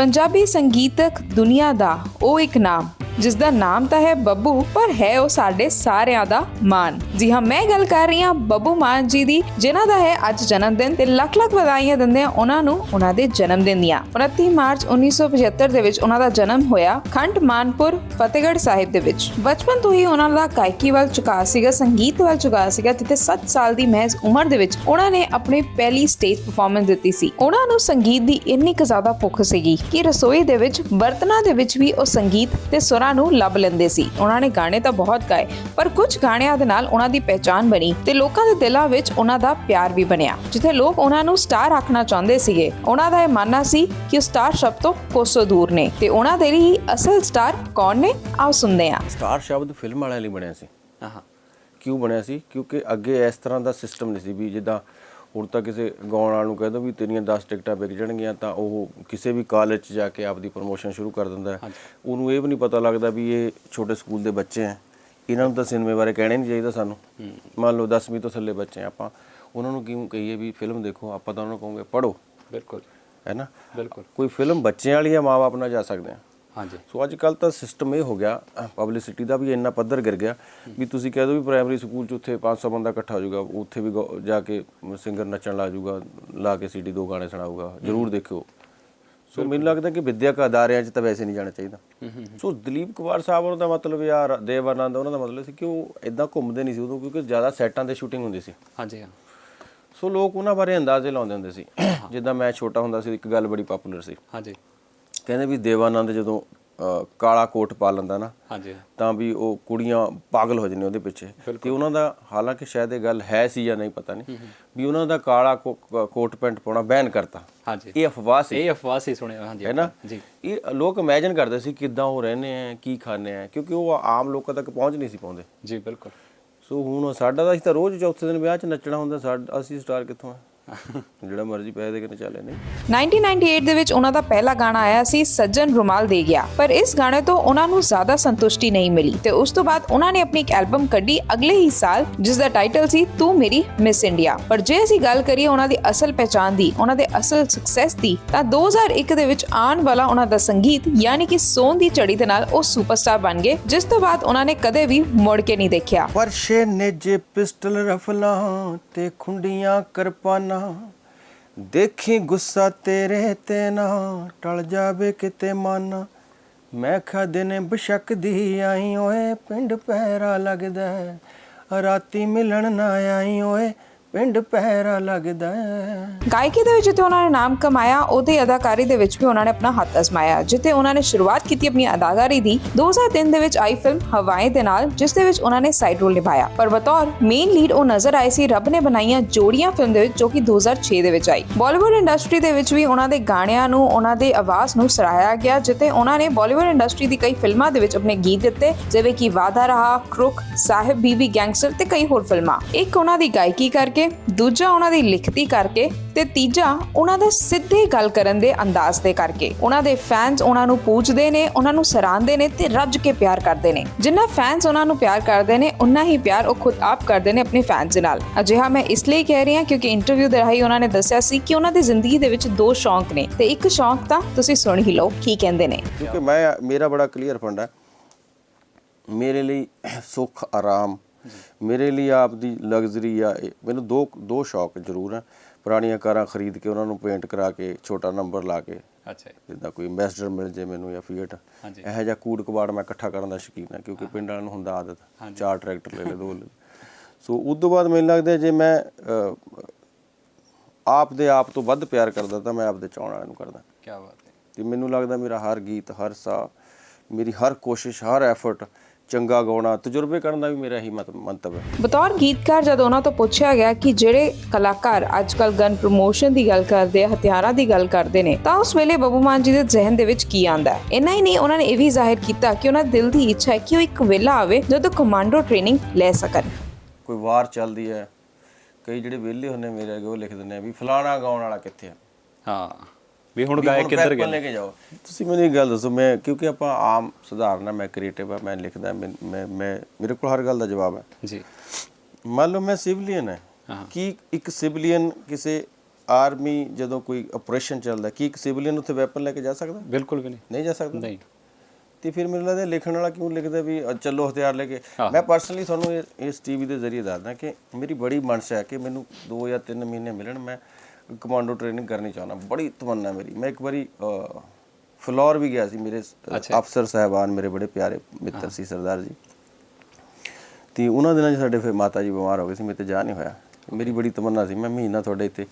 ਪੰਜਾਬੀ ਸੰਗੀਤਕ ਦੁਨੀਆ ਦਾ ਉਹ ਇੱਕ ਨਾਮ ਜਿਸ ਦਾ ਨਾਮ ਤਾਂ ਹੈ ਬੱਬੂ, ਪਰ ਹੈ ਉਹ ਸਾਡੇ ਸਾਰਿਆਂ ਦਾ ਮਾਨ। ਜੀ ਹਾਂ, ਮੈਂ ਗੱਲ ਕਰ ਰਹੀ ਹਾਂ ਬੱਬੂ ਮਾਨ ਜੀ ਦੀ, ਜਿਨ੍ਹਾਂ ਦਾ ਹੈ ਅੱਜ ਜਨਮ ਦਿਨ ਤੇ ਲੱਖ ਲੱਖ ਵਧਾਈਆਂ ਦਿੰਦੇ ਆ ਉਹਨਾਂ ਨੂੰ ਉਹਨਾਂ ਦੇ ਜਨਮ ਦਿਨ ਦੀਆਂ। 29 ਮਾਰਚ 1975 ਦੇ ਵਿੱਚ ਉਹਨਾਂ ਦਾ ਜਨਮ ਹੋਇਆ ਖੰਡ ਮਾਨਪੁਰ, ਫਤਿਹਗੜ੍ਹ ਸਾਹਿਬ ਦੇ ਵਿੱਚ। ਬਚਪਨ ਤੋਂ ਹੀ ਉਹਨਾਂ ਦਾ ਗਾਇਕੀ ਵੱਲ ਝੁਕਾਅ ਸੀਗਾ, ਸੰਗੀਤ ਵੱਲ ਝੁਕਾਅ ਸੀਗਾ ਜਿੱਥੇ 7 ਸਾਲ ਦੀ ਮਹਿਜ਼ ਉਮਰ ਦੇ ਵਿੱਚ ਉਹਨਾਂ ਨੇ ਆਪਣੀ ਪਹਿਲੀ ਸਟੇਜ ਪਰਫਾਰਮੈਂਸ ਦਿੱਤੀ ਸੀ। ਉਹਨਾਂ ਨੂੰ ਸੰਗੀਤ ਦੀ ਇੰਨੀ ਕੁ ਜ਼ਿਆਦਾ ਭੁੱਖ ਸੀਗੀ ਕਿ ਰਸੋਈ ਦੇ ਵਿੱਚ, ਬਰਤਨਾਂ ਦੇ ਵਿੱਚ ਵੀ ਉਹ ਸੰਗੀਤ ਤੇ ਸੁਰਾਂ ਨੂੰ ਲੱਭ ਲੈਂਦੇ ਸੀ। ਉਹਨਾਂ ਨੇ ਗਾਣੇ ਤਾਂ ਬਹੁਤ ਗਾਏ ਪਰ ਕੁਝ ਗਾਣਿਆਂ ਦੇ ਨਾਲ ਉਹਨਾਂ ਦੀ ਪਹਿਚਾਨ ਬਣੀ ਤੇ ਲੋਕਾਂ ਦੇ ਦਿਲਾਂ ਵਿੱਚ ਉਹਨਾਂ ਦਾ ਪਿਆਰ ਵੀ ਬਣਿਆ। ਜਿੱਥੇ ਲੋਕ ਉਹਨਾਂ ਨੂੰ ਸਟਾਰ ਆਖਣਾ ਚਾਹੁੰਦੇ ਸੀਗੇ ਉਹਨਾਂ ਦਾ ਇਹ ਮੰਨਣਾ ਸੀ ਕਿ ਉਹ ਸਟਾਰ ਸ਼ਬਦ ਤੋਂ ਕੋਸੋਂ ਦੂਰ ਨੇ ਤੇ ਉਹਨਾਂ ਦੇ ਲਈ ਅਸਲ ਸਟਾਰ ਕੌਣ ਨੇ ਆਓ ਸੁਣਦੇ ਹਾਂ। ਸਟਾਰ ਸ਼ਬਦ ਫਿਲਮ ਵਾਲਿਆਂ ਲਈ ਬਣਿਆ ਸੀ। ਹਾਂ ਕਿਉਂ ਬਣਿਆ ਸੀ? ਕਿਉਂਕਿ ਅੱਗੇ ਇਸ ਤਰ੍ਹਾਂ ਦਾ ਸਿਸਟਮ ਨਹੀਂ ਸੀ ਵੀ ਜਿੱਦਾਂ ਹੁਣ ਤਾਂ ਕਿਸੇ ਗਾਉਣ ਵਾਲ ਨੂੰ ਕਹਿ ਦੋ ਵੀ ਤੇਰੀਆਂ 10 ਟਿਕਟਾਂ ਵਿਕ ਜਾਣਗੀਆਂ ਤਾਂ ਉਹ ਕਿਸੇ ਵੀ ਕਾਲਜ 'ਚ ਜਾ ਕੇ ਆਪਦੀ ਪ੍ਰੋਮੋਸ਼ਨ ਸ਼ੁਰੂ ਕਰ ਦਿੰਦਾ ਹੈ। ਉਹਨੂੰ ਇਹ ਵੀ ਨਹੀਂ ਪਤਾ ਲੱਗਦਾ ਵੀ ਇਹ ਛੋਟੇ ਸਕੂਲ ਦੇ ਬੱਚੇ ਆ ਇਹਨਾਂ ਨੂੰ ਤਾਂ ਸਿਨੇਮੇ ਬਾਰੇ ਕਹਿਣਾ ਨਹੀਂ ਚਾਹੀਦਾ ਸਾਨੂੰ। ਮੰਨ ਲਓ 10ਵੀਂ ਤੋਂ ਥੱਲੇ ਬੱਚੇ ਆਪਾਂ। ਉਹਨਾਂ ਨੂੰ ਕਿਉਂ ਕਹੀਏ ਵੀ ਫਿਲਮ ਦੇਖੋ ਆਪਾਂ ਤਾਂ ਉਹਨਾਂ ਨੂੰ ਕਹੋਗੇ ਪੜੋ ਬਿਲਕੁਲ। ਹੈ ਨਾ? ਬਿਲਕੁਲ। ਕੋਈ ਫਿਲਮ ਬੱਚਿਆਂ ਵਾਲੀ ਆ ਮਾਪੇ ਨਾਲ ਜਾ ਸਕਦੇ ਆ ਹਾਂਜੀ। ਸੋ ਅੱਜ ਕੱਲ ਤਾਂ ਸਿਸਟਮ ਇਹ ਹੋ ਗਿਆ ਪਬਲਿਸਿਟੀ ਦਾ ਵੀ ਇੰਨਾ ਪੱਧਰ ਗਿਰ ਗਿਆ ਵੀ ਤੁਸੀਂ ਕਹਿ ਦਿਓ ਵੀ ਪ੍ਰਾਇਮਰੀ ਸਕੂਲ 'ਚ ਉੱਥੇ 500 ਬੰਦਾ ਇਕੱਠਾ ਹੋ ਜਾਊਗਾ ਉੱਥੇ ਵੀ ਜਾ ਕੇ ਸਿੰਗਰ ਨੱਚਣ ਲੱਗ ਜਾਊਗਾ ਲਾ ਕੇ ਸੀਡੀ ਦੋ ਗਾਣੇ ਸੁਣਾਊਗਾ ਜਰੂਰ ਦੇਖਿਓ। ਸੋ ਮੈਨੂੰ ਲੱਗਦਾ ਕਿ ਵਿਦਿਅਕ ਅਦਾਰਿਆਂ 'ਚ ਤਾਂ ਵੈਸੇ ਨਹੀਂ ਜਾਣਾ ਚਾਹੀਦਾ। ਸੋ ਦਲੀਪ ਕੁਮਾਰ ਸਾਹਿਬ ਉਹਨਾਂ ਦਾ ਮਤਲਬ ਯਾਰ ਦੇਵਾਨੰਦ ਉਹਨਾਂ ਦਾ ਮਤਲਬ ਸੀ ਕਿ ਉਹ ਇਦਾਂ ਘੁੰਮਦੇ ਨਹੀਂ ਸੀ ਉਦੋਂ ਕਿਉਂਕਿ ਜ਼ਿਆਦਾ ਸੈਟਾਂ ਤੇ ਸ਼ੂਟਿੰਗ ਹੁੰਦੀ ਸੀ। ਹਾਂਜੀ ਹਾਂ। ਸੋ ਲੋਕ ਉਹਨਾਂ ਬਾਰੇ ਅੰਦਾਜ਼ੇ ਲਾਉਂਦੇ ਹੁੰਦੇ ਸੀ। ਜਿੱਦਾਂ ਮੈਂ ਛੋਟਾ ਹੁੰਦਾ ਸੀ ਇੱਕ ਗੱਲ ਬੜੀ ਪਪੂਲਰ ਸੀ। ਹਾਂਜੀ। ਕਹਿੰਦੇ ਵੀ ਦੇਵਾਨੰਦ ਜਦੋਂ ਕਾਲਾ ਕੋਟ ਪਾ ਲੈਂਦਾ ਨਾ ਹਾਂਜੀ। ਤਾਂ ਵੀ ਉਹ ਕੁੜੀਆਂ ਪਾਗਲ ਹੋ ਜਾਂਦੀਆਂ ਉਹਦੇ ਪਿੱਛੇ। ਤੇ ਉਹਨਾਂ ਦਾ ਹਾਲਾਂਕਿ ਸ਼ਾਇਦ ਇਹ ਗੱਲ ਹੈ ਸੀ ਜਾਂ ਨਹੀਂ ਪਤਾ ਨਹੀਂ। ਵੀ ਉਹਨਾਂ ਦਾ ਕਾਲਾ ਕੋਟ ਪੈਂਟ ਪਾਉਣਾ ਬੈਨ ਕਰਤਾ। ਹਾਂਜੀ। ਇਹ ਅਫਵਾਹ ਸੀ। ਇਹ ਅਫਵਾਹ ਸੀ ਸੁਣਿਆ ਹਾਂਜੀ। ਹੈ ਨਾ? ਜੀ। ਇਹ ਲੋਕ ਇਮੇਜਿਨ ਕਰਦੇ ਸੀ ਕਿੱਦਾਂ ਉਹ ਰਹਿੰਦੇ ਆ ਕੀ ਖਾਂਦੇ ਆ ਕਿਉਂਕਿ ਉਹ ਆਮ ਲੋਕਾਂ ਤੱਕ ਪਹੁੰਚ ਨਹੀਂ ਸੀ ਪਾਉਂਦੇ। ਜੀ ਬਿਲਕੁਲ। ਸੋ ਹੁਣ ਸਾਡਾ ਤਾਂ ਅਸੀਂ ਤਾਂ ਰੋਜ਼ ਚੌਥੇ ਦਿਨ ਵਿਆਹ 'ਚ ਨੱਚਣਾ ਹੁੰਦਾ ਸਾਡਾ ਅਸੀਂ ਸਟਾਰ ਕਿੱਥੋਂ ਆ? ਜਿਹੜਾ ਮਰਜ਼ੀ ਪੈਸੇ ਦੇ ਕੇ ਨਚਾ ਲੈਨੇ 1998 ਦੇ ਵਿੱਚ ਉਹਨਾਂ ਦਾ ਪਹਿਲਾ ਗਾਣਾ ਆਇਆ ਸੀ ਸੱਜਣ ਰੁਮਾਲ ਦੇ ਗਿਆ। ਪਰ ਇਸ ਗਾਣੇ ਤੋਂ ਉਹਨਾਂ ਨੂੰ ਜ਼ਿਆਦਾ ਸੰਤੁਸ਼ਟੀ ਨਹੀਂ ਮਿਲੀ ਤੇ ਉਸ ਤੋਂ ਬਾਅਦ ਉਹਨਾਂ ਨੇ ਆਪਣੀ ਇੱਕ ਐਲਬਮ ਕੱਢੀ ਅਗਲੇ ਹੀ ਸਾਲ ਜਿਸ ਦਾ ਟਾਈਟਲ ਸੀ ਤੂੰ ਮੇਰੀ ਮਿਸ ਇੰਡੀਆ। ਪਰ ਜੇ ਅਸੀਂ ਗੱਲ ਕਰੀਏ ਉਹਨਾਂ ਦੀ ਅਸਲ ਪਹਿਚਾਨ ਦੀ ਉਹਨਾਂ ਦੇ ਅਸਲ ਸਕਸੈਸ ਦੀ ਤਾਂ 2001 ਦੇ ਵਿੱਚ ਆਉਣ ਵਾਲਾ ਉਹਨਾਂ ਦਾ ਸੰਗੀਤ ਯਾਨੀ ਕਿ ਸੋਨ ਦੀ ਝੜੀ ਦੇ ਨਾਲ ਉਹ ਸੁਪਰਸਟਾਰ ਬਣ ਗਏ ਜਿਸ ਤੋਂ ਬਾਅਦ ਉਹਨਾਂ ਨੇ ਕਦੇ ਵੀ ਮੁੜ ਕੇ ਨਹੀਂ ਦੇਖਿਆ। ਵਰਸ਼ੇ ਨੇਜੇ ਪਿਸਟਲ ਰਫਲਾਂ ਤੇ ਖੁੰਡੀਆਂ ਕਿਰਪਾਨਾਂ ਦੇਖੀ ਗੁੱਸਾ ਤੇਰੇ ਤੇ ਨਾ, ਟਲ ਜਾਵੇ ਕਿਤੇ ਮਨ। ਮੈਂ ਖਾ ਦਿਨੇ ਬਸ਼ੱਕ ਦੀ ਆਈ ਓਏ, ਪਿੰਡ ਪਹਿਰਾ ਲੱਗਦਾ। ਰਾਤੀ ਮਿਲਣ ਨਾ ਆਈ ਓਏ ਪਿੰਡ ਪਹਿਰਾ ਲੱਗਦਾ ਗਾਇਕੀ ਦੇ ਵਿੱਚ ਜਿੱਥੇ ਉਹਨਾਂ ਨੇ ਨਾਮ ਕਮਾਇਆ, ਉਹਦੇ ਅਦਾਕਾਰੀ ਦੇ ਵਿੱਚ ਵੀ ਉਹਨਾਂ ਨੇ ਆਪਣਾ ਹੱਥ ਅਜ਼ਮਾਇਆ, ਜਿੱਥੇ ਉਹਨਾਂ ਨੇ ਸ਼ੁਰੂਆਤ ਕੀਤੀ ਆਪਣੀ ਅਦਾਕਾਰੀ ਦੀ। 2003 ਦੇ ਵਿੱਚ ਆਈ ਫਿਲਮ ਹਵਾਏ ਦੇ ਨਾਲ, ਜਿਸ ਦੇ ਵਿੱਚ ਉਹਨਾਂ ਨੇ ਸਾਈਡ ਰੋਲ ਨਿਭਾਇਆ। ਪਰ ਬਤੌਰ ਮੇਨ ਲੀਡ ਉਹ ਨਜ਼ਰ ਆਏ ਸੀ, ਰੱਬ ਨੇ ਬਣਾਈਆਂ ਜੋੜੀਆਂ ਫਿਲਮ ਦੇ ਵਿੱਚ, ਜੋ ਕਿ 2006 ਦੇ ਵਿੱਚ ਆਈ। ਬਾਲੀਵੁੱਡ ਇੰਡਸਟਰੀ ਦੇ ਵਿੱਚ ਵੀ ਉਹਨਾਂ ਦੇ ਗਾਣਿਆਂ ਨੂੰ, ਉਹਨਾਂ ਦੇ ਆਵਾਜ਼ ਨੂੰ ਸਰਾਹਿਆ ਗਿਆ, ਜਿੱਥੇ ਉਹਨਾਂ ਨੇ ਬਾਲੀਵੁੱਡ ਇੰਡਸਟਰੀ ਦੀ ਕਈ ਫਿਲਮਾਂ ਦੇ ਵਿੱਚ ਆਪਣੇ ਗੀਤ ਦਿੱਤੇ, ਜਿਵੇਂ ਕਿ ਵਾਦਾ ਰਹਾ ਕ੍ਰੁਕ ਸਾਹਿਬ ਬੀਬੀ ਗੈਂਗਸਟਰ ਤੇ ਕਈ ਹੋਰ ਫਿਲਮਾਂ। ਇੱਕ ਉਹਨਾਂ ਦੀ ਗਾਇਕੀ ਕਰਕੇ ਦੂਜਾ ਉਹਨਾਂ ਦੀ ਲਿਖਤੀ ਕਰਕੇ ਤੇ ਤੀਜਾ ਉਹਨਾਂ ਦਾ ਸਿੱਧੇ ਗੱਲ ਕਰਨ ਦੇ ਅੰਦਾਜ਼ ਦੇ ਕਰਕੇ। ਉਹਨਾਂ ਦੇ ਫੈਨਸ ਉਹਨਾਂ ਨੂੰ ਪੂਜਦੇ ਨੇ, ਉਹਨਾਂ ਨੂੰ ਸਰਾਹੁੰਦੇ ਨੇ ਤੇ ਰੱਜ ਕੇ ਪਿਆਰ ਕਰਦੇ ਨੇ। ਜਿੰਨਾ ਫੈਨਸ ਉਹਨਾਂ ਨੂੰ ਪਿਆਰ ਕਰਦੇ ਨੇ ਉਨਾ ਹੀ ਪਿਆਰ ਉਹ ਖੁਦ ਆਪ ਕਰਦੇ ਨੇ ਆਪਣੇ ਫੈਨਸ ਦੇ ਨਾਲ। ਅਜਿਹਾ ਮੈਂ ਇਸ ਲਈ ਕਹਿ ਰਹੀ ਹਾਂ ਕਿਉਂਕਿ ਇੰਟਰਵਿਊ ਦੇ ਰਾਹੀਂ ਉਹਨਾਂ ਨੇ ਦੱਸਿਆ ਸੀ ਕਿ ਉਹਨਾਂ ਦੀ ਜ਼ਿੰਦਗੀ ਦੇ ਵਿੱਚ ਦੋ ਸ਼ੌਂਕ ਨੇ ਤੇ ਇੱਕ ਸ਼ੌਂਕ ਤਾਂ ਤੁਸੀਂ ਸੁਣ ਹੀ ਲਓ ਕੀ ਕਹਿੰਦੇ ਨੇ। ਕਿਉਂਕਿ ਮੈਂ, ਮੇਰਾ ਬੜਾ ਕਲੀਅਰ ਫੰਡ ਹੈ। ਮੇਰੇ ਲਈ ਸੁੱਖ, ਆਰਾਮ ਮੇਰੇ ਲਈ ਆਪ ਦੀ ਲਗਜ਼ਰੀ ਆ ਮੈਨੂੰ ਦੋ ਦੋ ਸ਼ੌਕ ਜ਼ਰੂਰ ਹੈ ਪੁਰਾਣੀਆਂ ਕਾਰਾਂ ਖਰੀਦ ਕੇ ਉਹਨਾਂ ਨੂੰ ਪੇਂਟ ਕਰਾ ਕੇ ਛੋਟਾ ਨੰਬਰ ਲਾ ਕੇ ਅੱਛਾ ਜਿੱਦਾਂ ਕੋਈ ਐਂਬੈਸਡਰ ਮਿਲ ਜੇ ਮੈਨੂੰ ਜਾਂ ਫੀਟ। ਇਹੋ ਜਿਹਾ ਕੂੜ ਕਬਾੜ ਮੈਂ ਇਕੱਠਾ ਕਰਨ ਦਾ ਸ਼ੌਕੀਨ ਹਾਂ ਕਿਉਂਕਿ ਪਿੰਡ ਵਾਲਿਆਂ ਨੂੰ ਹੁੰਦਾ ਆਦਤ। ਚਾਰ ਟਰੈਕਟਰ ਲੈ ਲੈ ਦੋ। ਸੋ ਉਸ ਤੋਂ ਬਾਅਦ ਮੈਨੂੰ ਲੱਗਦਾ ਜੇ ਮੈਂ ਆਪ ਦੇ ਆਪ ਤੋਂ ਵੱਧ ਪਿਆਰ ਕਰਦਾ ਤਾਂ ਮੈਂ ਆਪ ਦੇ ਚਾਹਣ ਵਾਲਿਆਂ ਨੂੰ ਕਰਦਾ। ਕੀ ਬਾਤ ਹੈ। ਤੇ ਮੈਨੂੰ ਲੱਗਦਾ ਮੇਰਾ ਹਰ ਗੀਤ ਹਰ ਸਾ ਮੇਰੀ ਹਰ ਕੋਸ਼ਿਸ਼ ਹਰ ਐਫਰਟ ਚੰਗਾ ਗਾਉਣਾ ਤਜਰਬੇ ਕਰਨ ਦਾ ਵੀ ਮੇਰਾ ਹੀ ਮਤ- ਮੰਤਵ ਹੈ। ਬਤੌਰ ਗੀਤਕਾਰ ਜਦੋਂ ਉਹਨਾਂ ਤੋਂ ਪੁੱਛਿਆ ਗਿਆ ਕਿ ਜਿਹੜੇ ਕਲਾਕਾਰ ਅੱਜਕੱਲ ਗਨ ਪ੍ਰਮੋਸ਼ਨ ਦੀ ਗੱਲ ਕਰਦੇ ਆ ਹਥਿਆਰਾਂ ਦੀ ਗੱਲ ਕਰਦੇ ਨੇ ਤਾਂ ਉਸ ਵੇਲੇ ਬੱਬੂ ਮਾਨ ਜੀ ਦੇ ਜ਼ਿਹਨ ਦੇ ਵਿੱਚ ਕੀ ਆਂਦਾ ਹੈ? ਇੰਨਾ ਹੀ ਨਹੀਂ ਉਹਨਾਂ ਨੇ ਇਹ ਵੀ ਜ਼ਾਹਿਰ ਕੀਤਾ ਕਿ ਉਹਨਾਂ ਦੇ ਦਿਲ ਦੀ ਇੱਛਾ ਹੈ ਕਿ ਉਹ ਇੱਕ ਵੇਲਾ ਆਵੇ ਜਦੋਂ ਕਮਾਂਡੋ ਟ੍ਰੇਨਿੰਗ ਲੈ ਸਕਣ। ਕੋਈ ਵਾਰ ਚੱਲਦੀ ਹੈ ਕਈ ਜਿਹੜੇ ਵਿਹਲੇ ਹੁੰਦੇ ਮੇਰੇ ਅੱਗੇ ਉਹ ਲਿਖ ਦਿੰਦੇ ਆ ਵੀ ਫਲਾਣਾ ਗਾਉਣ ਵਾਲਾ ਕਿੱਥੇ ਆ? ਹਾਂ। ਵੀ ਹੁਣ ਗਾਇਕ ਕਿੱਧਰ ਲੈ ਕੇ ਜਾਓ। ਤੁਸੀਂ ਮੈਨੂੰ ਇੱਕ ਗੱਲ ਦੱਸੋ ਮੈਂ ਕਿਉਂਕਿ ਆਪਾਂ ਆਮ ਸਧਾਰਨ ਆ ਮੈਂ ਕ੍ਰੀਏਟਿਵ ਆ ਮੈਂ ਲਿਖਦਾ ਮੈਂ ਮੈਂ ਮੇਰੇ ਕੋਲ ਹਰ ਗੱਲ ਦਾ ਜਵਾਬ ਹੈ। ਜੀ। ਮੰਨ ਲਓ ਮੈਂ ਸਿਵਲੀਅਨ ਹੈ। ਕੀ ਇੱਕ ਸਿਵਲੀਅਨ ਕਿਸੇ ਆਰਮੀ ਜਦੋਂ ਕੋਈ ਆਪਰੇਸ਼ਨ ਚੱਲਦਾ ਕੀ ਇੱਕ ਸਿਵਲੀਅਨ ਉੱਥੇ ਵੈਪਨ ਲੈ ਕੇ ਜਾ ਸਕਦਾ? ਬਿਲਕੁਲ ਵੀ ਨਹੀਂ। ਨਹੀਂ ਜਾ ਸਕਦਾ? ਨਹੀਂ। ਤੇ ਫਿਰ ਮੈਨੂੰ ਲੱਗਦਾ ਲਿਖਣ ਵਾਲਾ ਕਿਉਂ ਲਿਖਦਾ ਵੀ ਚੱਲੋ ਹਥਿਆਰ ਲੈ ਕੇ। ਮੈਂ ਪਰਸਨਲੀ ਤੁਹਾਨੂੰ ਇਸ ਟੀਵੀ ਦੇ ਜ਼ਰੀਏ ਦੱਸਦਾ ਕਿ ਮੇਰੀ ਬੜੀ ਮਨਸ਼ਾ ਹੈ ਕਿ ਮੈਨੂੰ 2 ਜਾਂ 3 ਮਹੀਨੇ ਮਿਲਣ ਮੈਂ ਕਮਾਂਡੋ ਟ੍ਰੇਨਿੰਗ ਕਰਨੀ ਚਾਹੁੰਦਾ। ਬੜੀ ਤਮੰਨਾ ਮੇਰੀ। ਮੈਂ ਇੱਕ ਵਾਰੀ ਫਲੋਰ ਵੀ ਗਿਆ ਸੀ ਮੇਰੇ ਅਫਸਰ ਸਾਹਿਬਾਨ ਮੇਰੇ ਬੜੇ ਪਿਆਰੇ ਮਿੱਤਰ ਸੀ ਸਰਦਾਰ ਜੀ। ਤੇ ਉਹਨਾਂ ਦਿਨਾਂ 'ਚ ਸਾਡੇ ਫਿਰ ਮਾਤਾ ਜੀ ਬਿਮਾਰ ਹੋ ਗਏ ਸੀ ਮੇਰੇ ਤੇ ਜਾ ਨਹੀਂ ਹੋਇਆ। ਮੇਰੀ ਬੜੀ ਤਮੰਨਾ ਸੀ ਮੈਂ ਮਹੀਨਾ ਤੁਹਾਡੇ ਇੱਥੇ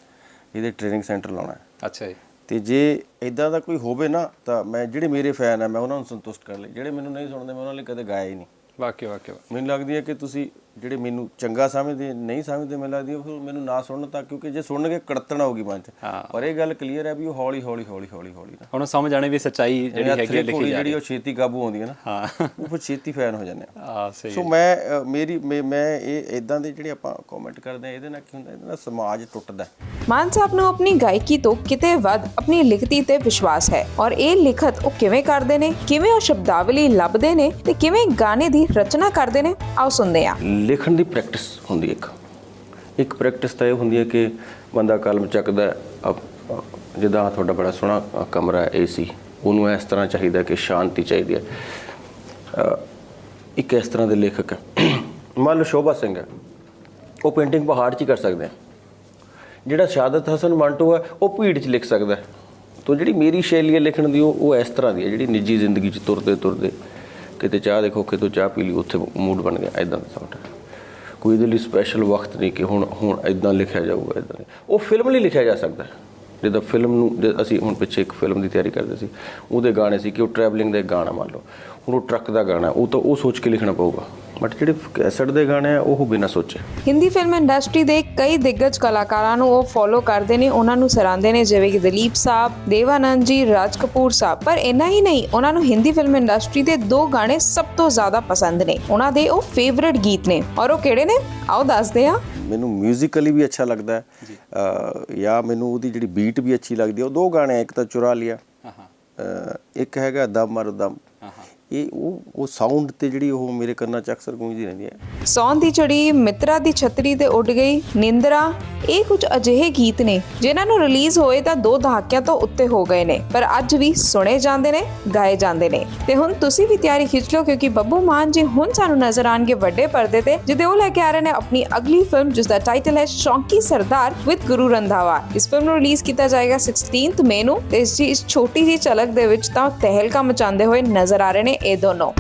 ਇਹਦੇ ਟ੍ਰੇਨਿੰਗ ਸੈਂਟਰ ਲਾਉਣਾ ਹੈ। ਅੱਛਾ ਜੀ। ਤੇ ਜੇ ਇਦਾਂ ਦਾ ਕੋਈ ਹੋਵੇ ਨਾ ਤਾਂ ਮੈਂ ਜਿਹੜੇ ਮੇਰੇ ਫੈਨ ਆ ਮੈਂ ਉਹਨਾਂ ਨੂੰ ਸੰਤੁਸ਼ਟ ਕਰ ਲਈ ਜਿਹੜੇ ਮੈਨੂੰ ਨਹੀਂ ਸੁਣਦੇ ਮੈਂ ਉਹਨਾਂ ਲਈ ਕਦੇ ਗਾਇਆ ਹੀ ਨਹੀਂ। ਵਾਕਿਆ ਵਾਕਿਆ। ਮੈਨੂੰ ਲੱਗਦੀ ਹੈ ਕਿ ਤੁਸੀਂ ਜਿਹੜੇ ਮੈਨੂੰ ਚੰਗਾ ਸਮਝਦੇ ਨਹੀਂ ਸਮਝਦੇ ਮੈਨੂੰ ਲੱਗਦੀ ਹੈ ਫਿਰ ਮੈਨੂੰ ਨਾ ਸੁਣਨ ਤਾਂ ਕਿਉਂਕਿ ਜੇ ਸੁਣਨਗੇ ਕੜਤਣ ਆਊਗੀ ਮਨ 'ਚ। ਹਾਂ। ਪਰ ਇਹ ਗੱਲ ਕਲੀਅਰ ਹੈ ਵੀ ਉਹ ਹੌਲੀ ਹੌਲੀ ਹੌਲੀ ਹੌਲੀ ਹੌਲੀ ਨਾ। ਹੁਣ ਸਮਝ ਆਣੇ ਵੀ ਸੱਚਾਈ ਜਿਹੜੀ ਹੈਗੀ ਆ ਲਿਖੀ ਜਾ ਜਿਹੜੀ ਉਹ ਛੇਤੀ ਕਾਬੂ ਆਉਂਦੀ ਹੈ ਨਾ ਹਾਂ। ਉਹ ਫਿਰ ਛੇਤੀ ਫੈਨ ਹੋ ਜਾਂਦੇ ਆ। ਆ ਸਹੀ ਸੋ ਮੈਂ ਮੇਰੀ ਮੈਂ- ਇਹ ਇਦਾਂ ਦੇ ਜਿਹੜੇ ਆਪਾਂ ਕਮੈਂਟ ਕਰਦੇ ਆ ਇਹਦੇ ਨਾਲ ਕੀ ਹੁੰਦਾ ਇਹਦੇ ਨਾਲ ਸਮਾਜ ਟੁੱਟਦਾ ਹੈ। ਮਾਨ ਸਾਹਿਬ ਨੂੰ ਆਪਣੀ ਗਾਇਕੀ ਤੋਂ ਕਿਤੇ ਵੱਧ ਆਪਣੀ ਲਿਖਤੀ ਤੇ ਵਿਸ਼ਵਾਸ ਹੈ ਔਰ ਇਹ ਲਿਖਤ ਉਹ ਕਿਵੇਂ ਕਰਦੇ ਨੇ ਕਿਵੇਂ ਉਹ ਸ਼ਬਦਾਵਲੀ ਲੱਭਦੇ ਨੇ ਤੇ ਕਿਵੇਂ ਗਾਣੇ ਦੀ ਰਚਨਾ ਕਰਦੇ ਨੇ ਆਓ ਸੁਣਦੇ ਹਾਂ। ਲਿਖਣ ਦੀ ਪ੍ਰੈਕਟਿਸ ਹੁੰਦੀ ਇੱਕ। ਇੱਕ ਪ੍ਰੈਕਟਿਸ ਤਾਂ ਇਹ ਹੁੰਦੀ ਹੈ ਕਿ ਬੰਦਾ ਕਲਮ ਚੱਕਦਾ ਅਪ- ਜਿੱਦਾਂ ਤੁਹਾਡਾ ਬੜਾ ਸੋਹਣਾ ਕਮਰਾ ਹੈ ਏਸੀ ਉਹਨੂੰ ਇਸ ਤਰ੍ਹਾਂ ਚਾਹੀਦਾ ਕਿ ਸ਼ਾਂਤੀ ਚਾਹੀਦੀ ਹੈ। ਇੱਕ ਇਸ ਤਰ੍ਹਾਂ ਦੇ ਲੇਖਕ ਹੈ। ਮੰਨ ਲਓ ਸ਼ੋਭਾ ਸਿੰਘ ਹੈ। ਉਹ ਪੇਂਟਿੰਗ ਪਹਾੜ 'ਚ ਹੀ ਕਰ ਸਕਦੇ ਆ ਜਿਹੜਾ ਸ਼ਾਦਤ ਹਸਨ ਮੰਟੋ ਹੈ, ਉਹ ਭੀੜ 'ਚ ਲਿਖ ਸਕਦਾ ਹੈ। ਜਿਹੜੀ ਮੇਰੀ ਸ਼ੈਲੀ ਹੈ ਲਿਖਣ ਦੀ, ਉਹ ਇਸ ਤਰ੍ਹਾਂ ਦੀ ਹੈ, ਜਿਹੜੀ ਨਿੱਜੀ ਜ਼ਿੰਦਗੀ 'ਚ ਤੁਰਦੇ ਤੁਰਦੇ ਕਿਤੇ ਚਾਹ ਦੇਖੋ, ਕਿਤੇ ਚਾਹ ਪੀ ਲਈ, ਉੱਥੇ ਮੂਡ ਬਣ ਗਿਆ ਐਦਾਂ ਦਾ ਸੌਟ ਕੋਈ ਇਹਦੇ ਲਈ ਸਪੈਸ਼ਲ ਵਕਤ ਨਹੀਂ ਕਿ ਹੁਣ ਹੁਣ ਐਦਾਂ ਲਿਖਿਆ ਜਾਊਗਾ ਐਦਾਂ ਉਹ ਫਿਲਮ ਲਈ ਲਿਖਿਆ ਜਾ ਸਕਦਾ ਹੈ। ਜਿੱਦਾਂ ਫਿਲਮ ਨੂੰ, ਜੇ ਅਸੀਂ ਹੁਣ ਪਿੱਛੇ ਇੱਕ ਫਿਲਮ ਦੀ ਤਿਆਰੀ ਕਰਦੇ ਸੀ, ਉਹਦੇ ਗਾਣੇ ਸੀ ਕਿ ਉਹ ਟਰੈਵਲਿੰਗ ਦਾ ਇੱਕ ਗਾਣਾ ਮੰਨ ਲਓ। ਹੁਣ ਉਹ ਟਰੱਕ ਦਾ ਗਾਣਾ, ਉਹ ਤਾਂ ਉਹ ਸੋਚ ਕੇ ਲਿਖਣਾ ਪਊਗਾ। ਬਟ ਜਿਹੜੇ ਕੈਸਟ ਦੇ ਗਾਣੇ ਆ ਉਹ ਬਿਨਾਂ ਸੋਚੇ। ਹਿੰਦੀ ਫਿਲਮ ਇੰਡਸਟਰੀ ਦੇ ਕਈ ਦਿੱਗਜ ਕਲਾਕਾਰਾਂ ਨੂੰ ਉਹ ਫੋਲੋ ਕਰਦੇ ਨੇ ਉਹਨਾਂ ਨੂੰ ਸਰਾਂਦੇ ਨੇ ਜਿਵੇਂ ਕਿ ਦਲੀਪ ਸਾਹਿਬ ਦੇਵਾਨੰਦ ਜੀ ਰਾਜ ਕਪੂਰ ਸਾਹਿਬ। ਪਰ ਇੰਨਾ ਹੀ ਨਹੀਂ ਉਹਨਾਂ ਨੂੰ ਹਿੰਦੀ ਫਿਲਮ ਇੰਡਸਟਰੀ ਦੇ ਦੋ ਗਾਣੇ ਸਭ ਤੋਂ ਜ਼ਿਆਦਾ ਪਸੰਦ ਨੇ। ਉਹਨਾਂ ਦੇ ਉਹ ਫੇਵਰਿਟ ਗੀਤ ਨੇ। ਔਰ ਉਹ ਕਿਹੜੇ ਨੇ? ਆਓ ਦੱਸਦੇ ਹਾਂ। ਮੈਨੂੰ ਮਿਊਜ਼ੀਕਲੀ ਵੀ ਅੱਛਾ ਲੱਗਦਾ ਹੈ। ਜਾਂ। ਮੈਨੂੰ ਉਹਦੀ ਜਿਹੜੀ ਬੀਟ ਵੀ ਅੱਛੀ ਲੱਗਦੀ ਹੈ ਉਹ ਦੋ ਗਾਣੇ ਆ, ਇੱਕ ਤਾਂ ਚੁਰਾ ਲਿਆ। ਹਾਂ ਹਾਂ। ਅ, ਇੱਕ ਹੈਗਾ ਦਮ ਮਰ ਦਮ। ਇਹ ਉਹ ਉਹ ਸਾਊਂਡ ਤੇ ਜਿਹੜੀ ਉਹ ਮੇਰੇ ਕੰਨਾਂ 'ਚ ਅਕਸਰ ਗੂੰਜਦੀ ਰਹਿੰਦੀ ਹੈ। ਸੌਣ ਦੀ ਚੜੀ ਮਿੱਤਰਾ ਦੀ ਛਤਰੀ ਤੇ ਉੱਡ ਗਈ। ਨਿੰਦਰਾ, ਇਹ ਕੁਝ ਅਜਿਹੇ ਗੀਤ ਨੇ, ਜਿਨ੍ਹਾਂ ਨੂੰ ਰਿਲੀਜ਼ ਹੋਏ ਤਾਂ ਦੋ ਦਹਾਕਿਆਂ ਤੋਂ ਉੱਤੇ ਹੋ ਗਏ ਨੇ, ਪਰ ਅੱਜ ਵੀ ਸੁਣੇ ਜਾਂਦੇ ਨੇ, ਗਾਏ ਜਾਂਦੇ ਨੇ। ਤੇ ਹੁਣ ਤੁਸੀਂ ਵੀ ਤਿਆਰੀ ਖਿੱਚ ਲਓ, ਕਿਉਂਕਿ ਬੱਬੂ ਮਾਨ ਜੀ ਹੁਣ ਸਾਨੂੰ ਨਜ਼ਰ ਆਣਗੇ ਵੱਡੇ ਪਰਦੇ ਤੇ ਜਿਹਦੇ ਉਹ ਲੈ ਕੇ ਆ ਰਹੇ ਨੇ ਆਪਣੀ ਅਗਲੀ ਫਿਲਮ ਜਿਸ ਦਾ ਟਾਈਟਲ ਹੈ ਸ਼ੌਂਕੀ ਸਰਦਾਰ ਵਿਦ ਗੁਰੂ ਰੰਧਾਵਾ। ਇਸ ਫਿਲਮ ਨੂੰ ਰਿਲੀਜ਼ ਕੀਤਾ ਜਾਏਗਾ 16th ਮਈ ਨੂੰ, ਤੇ ਇਸ ਦੀ ਇਸ ਛੋਟੀ ਜਿਹੀ ਝਲਕ ਦੇ ਵਿੱਚ ਤਾਂ ਤਹਿਲਕਾ ਮਚਾਉਂਦੇ ਹੋਏ ਨਜ਼ਰ ਆ ਰਹੇ ਨੇ ਇਹ ਦੋਨੋਂ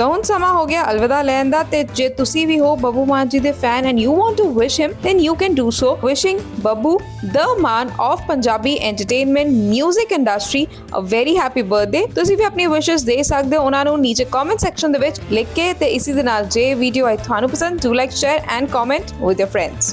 ਸੋ ਹੁਣ ਸਮਾਂ ਹੋ ਗਿਆ ਅਲਵਿਦਾ ਲੈਣ ਦਾ ਤੇ ਜੇ ਤੁਸੀਂ ਵੀ ਹੋ ਬੱਬੂ ਮਾਨ ਜੀ ਦੇ fan and you want to wish him then you can do so wishing Babbu the Maan of Punjabi entertainment 뮤직 industry uh very happy birthday ਤੁਸੀਂ ਵੀ ਆਪਣੀ ਵਿਸ਼ੇਸ ਦੇ ਸਕਦੇ ਹੋ ਉਹਨਾਂ ਨੂੰ ਨੀਚੇ ਕਮੈਂਟ ਸੈਕਸ਼ਨ ਦੇ ਵਿੱਚ ਲਿਖ ਕੇ ਤੇ ਇਸੇ ਦੇ ਨਾਲ ਜੇ ਵੀਡੀਓ ਆਈ ਤੁਹਾਨੂੰ ਪਸੰਦ do like share and comment with your friends